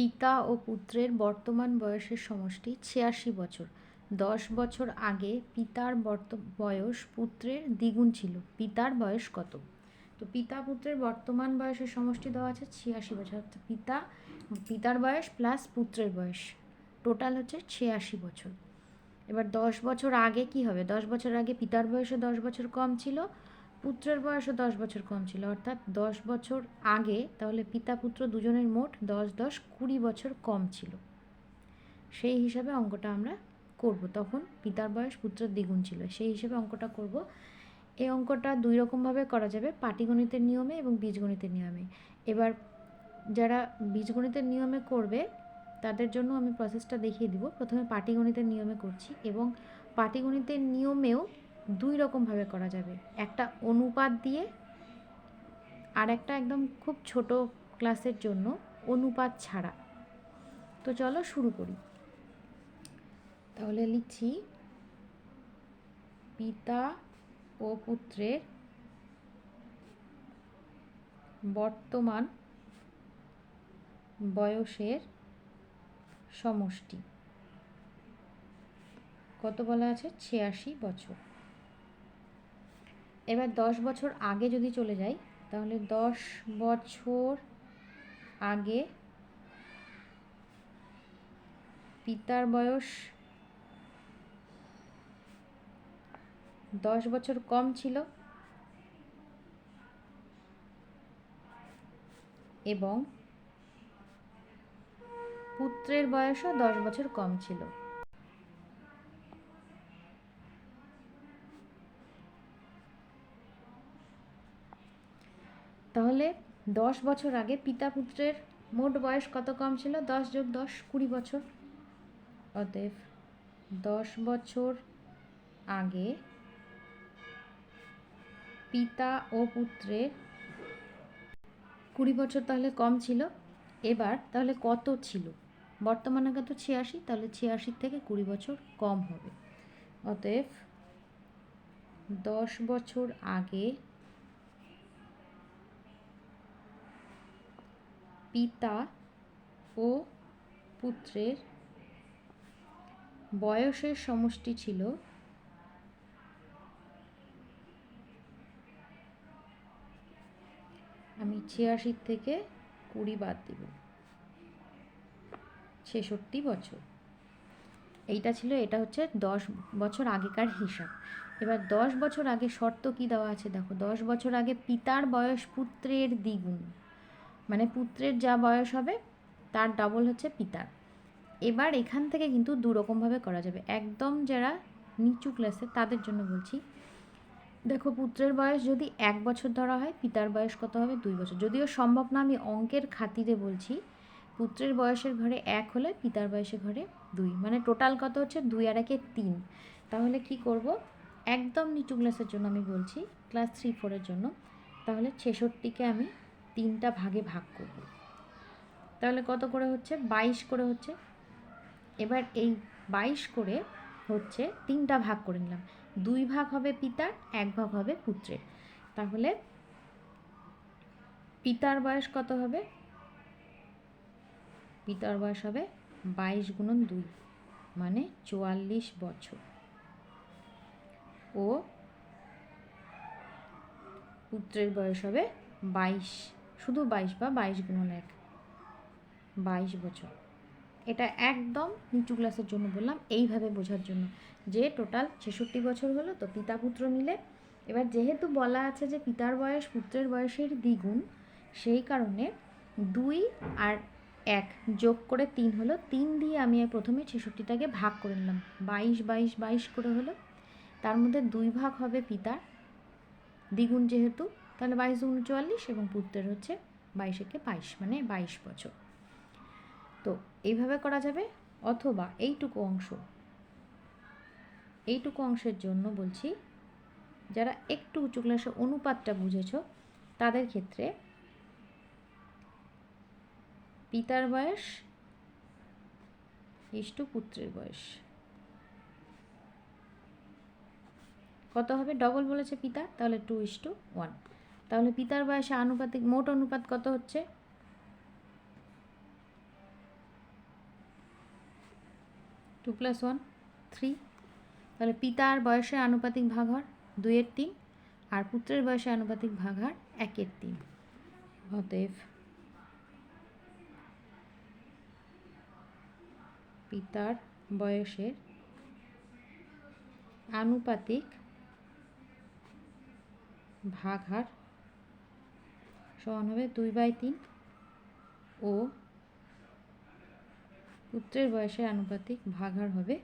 পিতা ও পুত্রের বর্তমান বয়সের সমষ্টি ছিয়াশি বছর। দশ বছর আগে পিতার বর্ত, বয়স পুত্রের দ্বিগুণ ছিল। পিতার বয়স কত? তো পিতা পুত্রের বর্তমান বয়সের সমষ্টি দেওয়া আছে ছিয়াশি বছর। অর্থাৎ পিতা, পিতার বয়স প্লাস পুত্রের বয়স। টোটাল হচ্ছে ছিয়াশি বছর। এবার দশ বছর আগে কি হবে? দশ বছর আগে পিতার বয়সে দশ বছর কম ছিল। পুত্রের বয়সও দশ বছর কম ছিল, অর্থাৎ দশ বছর আগে তাহলে পিতা পুত্র দুজনের মোট দশ দশ কুড়ি বছর কম ছিল। সেই হিসাবে অঙ্কটা আমরা করব। তখন পিতার বয়স পুত্রের দ্বিগুণ ছিল। সেই হিসেবে অঙ্কটা করব। এই অঙ্কটা দুই রকমভাবে করা যাবে, পাটিগণিতের নিয়মে এবং বীজগণিতের নিয়মে। এবার যারা বীজগণিতের নিয়মে করবে, তাদের জন্য আমি প্রসেসটা দেখিয়ে দিব। প্রথমে পাটিগণিতের নিয়মে করছি এবং পাটিগণিতের নিয়মেও দুই রকমভাবে করা যাবে। একটা অনুপাত দিয়ে আর একটা একদম খুব ছোট ক্লাসের জন্য অনুপাত ছাড়া। তো চলো শুরু করি। তাহলে লিখছি, পিতা ও পুত্রের বর্তমান বয়সের সমষ্টি। কত বলা আছে? ছিয়াশি বছর। এবার দশ বছর আগে যদি চলে যাই, তাহলে দশ বছর আগে পিতার বয়স দশ বছর কম ছিল এবং পুত্রের বয়সও দশ বছর কম ছিল। তাহলে দশ বছর আগে পিতা পুত্রের মোট বয়স কত কম ছিল? দশ যোগ দশ, কুড়ি বছর। অতএব দশ বছর আগে পিতা ও পুত্রের কুড়ি বছর তাহলে কম ছিল। এবার তাহলে কত ছিল? বর্তমানে কত ছিয়াশি, তাহলে ছিয়াশির থেকে কুড়ি বছর কম হবে। অতএব দশ বছর আগে পিতা ও পুত্রের বয়সের সমষ্টি ছিল আমি ছিয়াশির থেকে কুড়ি বাদ দিব। ছেষট্টি বছর। এইটা ছিল, এটা হচ্ছে দশ বছর আগেকার হিসাব। এবার দশ বছর আগে শর্ত কি দেওয়া আছে? দেখো, দশ বছর আগে পিতার বয়স পুত্রের দ্বিগুণ। মানে পুত্রের যা বয়স হবে, তার ডবল হচ্ছে পিতার। এবার এখান থেকে কিন্তু দুরকমভাবে করা যাবে। একদম যারা নিচু ক্লাসে তাদের জন্য বলছি, দেখো পুত্রের বয়স যদি এক বছর ধরা হয়, পিতার বয়স কত হবে? দুই বছর। যদিও সম্ভব না, আমি অঙ্কের খাতিরে বলছি, পুত্রের বয়সের ঘরে এক হলে পিতার বয়সের ঘরে দুই। মানে টোটাল কত হচ্ছে? দুই আর একে তিন। তাহলে কি করব? একদম নিচু ক্লাসের জন্য আমি বলছি ক্লাস থ্রি ফোরের জন্য। তাহলে ছেষট্টিকে আমি তিনটা ভাগে ভাগ করব। তাহলে কত করে হচ্ছে? বাইশ করে হচ্ছে। এবার এই বাইশ করে হচ্ছে তিনটা ভাগ করে নিলাম। দুই ভাগ হবে পিতার, এক ভাগ হবে পুত্রের। তাহলে পিতার বয়স কত হবে? পিতার বয়স হবে বাইশ গুণন দুই মানে চুয়াল্লিশ বছর। ও পুত্রের বয়স হবে বাইশ। শুধু বাইশ বা বাইশ গুণন এক। বাইশ বছর। এটা একদম নিচু ক্লাসের জন্য বললাম, এইভাবে বোঝার জন্য। যে টোটাল ছেষট্টি বছর হলো, তো পিতা পুত্র মিলে। এবার যেহেতু বলা আছে যে পিতার বয়স পুত্রের বয়সের দ্বিগুণ, সেই কারণে দুই আর এক যোগ করে তিন হলো, তিন দিয়ে আমি প্রথমে ছেষট্টিটাকে ভাগ করে নিলাম। বাইশ বাইশ বাইশ করে হলো। তার মধ্যে দুই ভাগ হবে পিতার। দ্বিগুণ যেহেতু তাহলে বাইশ উনচুয়াল্লিশ এবং পুত্রের হচ্ছে বাইশেকে বাইশ মানে বাইশ বছর। তো এইভাবে করা যাবে? অথবা এইটুকু অংশ, এইটুকু অংশের জন্য বলছি, যারা একটু উঁচু ক্লাসে অনুপাতটা বুঝেছ, তাদের ক্ষেত্রে পিতার বয়স ইষ্টু পুত্রের বয়স। কত হবে? ডবল বলেছে পিতা, তাহলে টু ইস টু ওয়ান তাহলে পিতার বয়সে আনুপাতিক, মোট অনুপাত কত হচ্ছে? টু প্লাস ওয়ান থ্রি তাহলে পিতার বয়সে আনুপাতিক ভাগ হয় দুইয়ের তিন, আর পুত্রের বয়সে আনুপাতিক ভাগ হয় একের তিন। অতএব পিতার বয়সের আনুপাতিক ভাগ হার সমান হবে দুই বাই তিন। ও পুত্রের বয়সের আনুপাতিক ভাগ হার হবে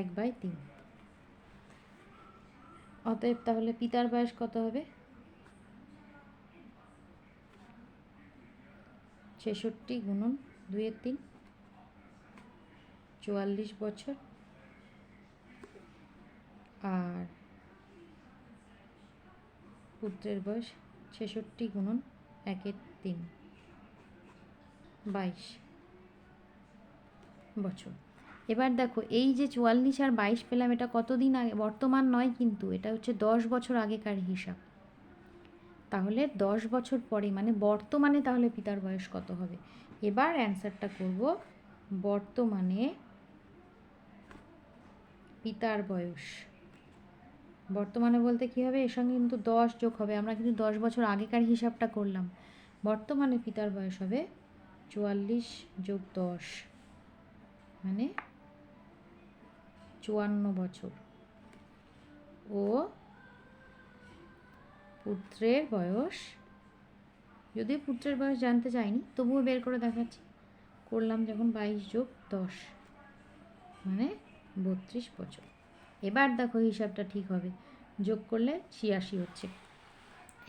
এক বাই তিন। অতএব তাহলে পিতার বয়স কত হবে? ছেষট্টি গুণন দুইয়ের তিন, চুয়াল্লিশ বছর। আর পুত্রের বয়স ছেষট্টি গুণন একের তিন। বাইশ বছর। এবার দেখো, এই যে চুয়াল্লিশ আর বাইশ পেলাম, এটা কতদিন আগে? বর্তমান নয় কিন্তু, এটা হচ্ছে দশ বছর আগেকার হিসাব। তাহলে দশ বছর পরে মানে বর্তমানে তাহলে পিতার বয়স কত হবে? এবার অ্যান্সারটা করব, বর্তমানে পিতার বয়স বর্তমানে বলতে কী হবে? এর সঙ্গে কিন্তু দশ যোগ হবে। আমরা কিন্তু দশ বছর আগেকার হিসাবটা করলাম। বর্তমানে পিতার বয়স হবে চুয়াল্লিশ যোগ দশ। মানে চুয়ান্ন বছর। ও পুত্রের বয়স, যদিও পুত্রের বয়স জানতে চাইনি, তবুও বের করে দেখাচ্ছি। করলাম যখন বাইশ যোগ দশ। মানে বত্রিশ বছর। এবার দেখো হিসাবটা ঠিক হবে। যোগ করলে ছিয়াশি হচ্ছে।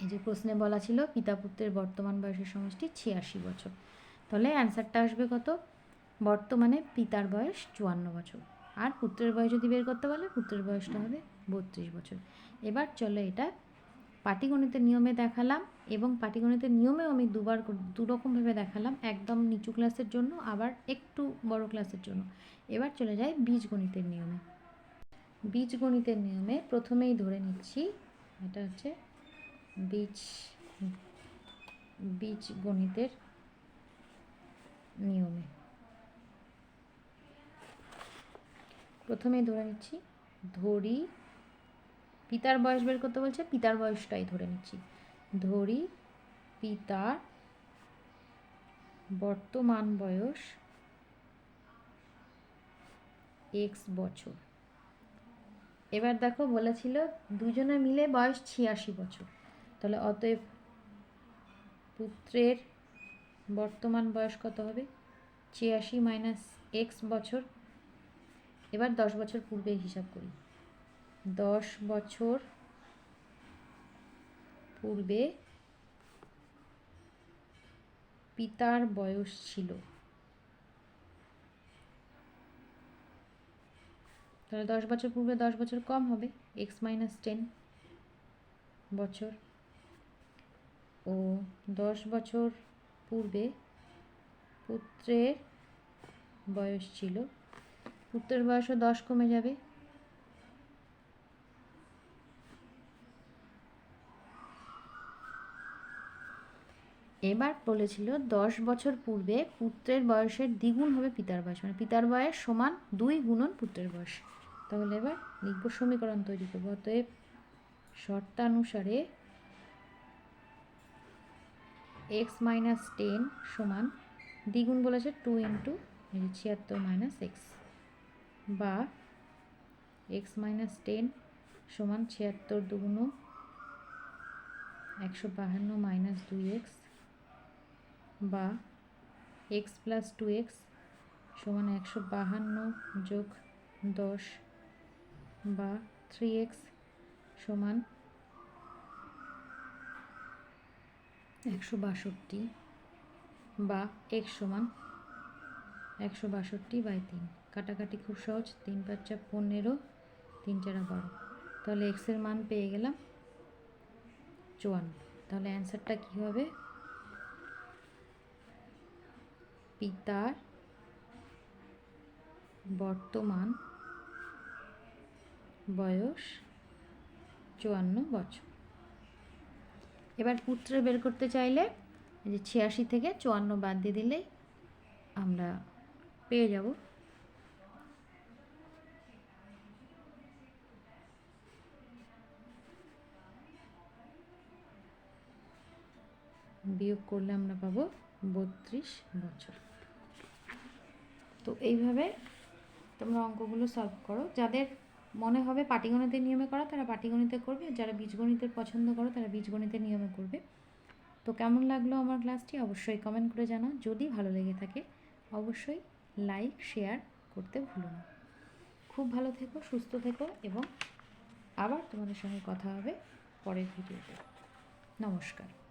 এই যে প্রশ্নে বলা ছিল পিতা পুত্রের বর্তমান বয়সের সমষ্টি ছিয়াশি বছর। তাহলে অ্যান্সারটা আসবে কত? বর্তমানে পিতার বয়স চুয়ান্ন বছর। আর পুত্রের বয়স যদি বের করতে পারলে পুত্রের বয়সটা হবে বত্রিশ বছর। এবার চলো এটা পাটিগণিতের নিয়মে দেখালাম এবং পাটিগণিতের নিয়মেও আমি দুবার দুরকমভাবে দেখালাম, একদম নিচু ক্লাসের জন্য, আবার একটু বড় ক্লাসের জন্য। এবার চলে যাই বীজগণিতের নিয়মে। বীজগণিতের নিয়মে প্রথমেই ধরে নিচ্ছি, এটা হচ্ছে বীজ, বীজগণিতের নিয়মে। প্রথমেই ধরে নিচ্ছি, ধরি, পিতার বয়স বের করতে বলছে, পিতার বয়সটাই ধরে নিচ্ছি। ধরি, পিতার বর্তমান বয়স এক্স বছর। এবার দেখো বলেছিল দুজনে মিলে বয়স ছিয়াশি বছর। তাহলে অতএব পুত্রের বর্তমান বয়স কত হবে? ছিয়াশি মাইনাস এক্স বছর। এবার দশ বছর পূর্বে হিসাব করি। দশ বছর পূর্বে পিতার বয়স ছিল। তাহলে দশ বছর পূর্বে দশ বছর কম হবে এক্স মাইনাস টেন বছর। ও দশ বছর পূর্বে পুত্রের বয়স ছিল, পুত্রের বয়সও দশ কমে যাবে। এবার বলেছিল দশ বছর পূর্বে পুত্রের বয়সের দ্বিগুণ হবে পিতার বয়স মানে পিতার বয়স সমান দুই গুণন পুত্রের বয়স। তাহলে এবার লিখব সমীকরণ তৈরি করব। অতএব শর্তানুসারে এক্স মাইনাস টেন সমান দ্বিগুণ বলেছে টু ইন্টু ছিয়াত্তর মাইনাস এক্স বা এক্স মাইনাস টেন সমান ছিয়াত্তর দুগুণ একশো বাহান্ন মাইনাস দুই এক্স বা এক্স প্লাস টু এক্স সমান একশো বাহান্ন যোগ দশ বা থ্রি এক্স সমান একশো বাষট্টি বা এক্স সমান একশো বাষট্টি বাই তিন। কাটাকাটি খুব সহজ। তিন পাঁচটা পনেরো, তিন চারা বারো। তাহলে এক্সের মান পেয়ে গেলাম চুয়ান্ন। তাহলে অ্যান্সারটা কী হবে? পিতার বর্তমান বয়স চুয়ান্ন বছর। এবার পুত্রে বের করতে চাইলে যে ছিয়াশি থেকে চুয়ান্ন বাদ দিয়ে দিলেই আমরা পেয়ে যাব। বিয়োগ করলে আমরা পাবো বত্রিশ বছর। তো এইভাবে তোমরা অঙ্কগুলো সলভ করো। যাদের মনে হবে পাটিগণিতের নিয়মে করা, তারা পাটিগণিতে করবে। যারা বীজগণিতের পছন্দ করো, তারা বীজগণিতের নিয়মে করবে। তো কেমন লাগল আমার ক্লাসটি? অবশ্যই কমেন্ট করে জানাও। যদি ভালো লেগে থাকে, অবশ্যই লাইক শেয়ার করতে ভুলো না। খুব ভালো থেকো, সুস্থ থেকো এবং আবার তোমাদের সঙ্গে কথা হবে পরের ভিডিওতে। নমস্কার।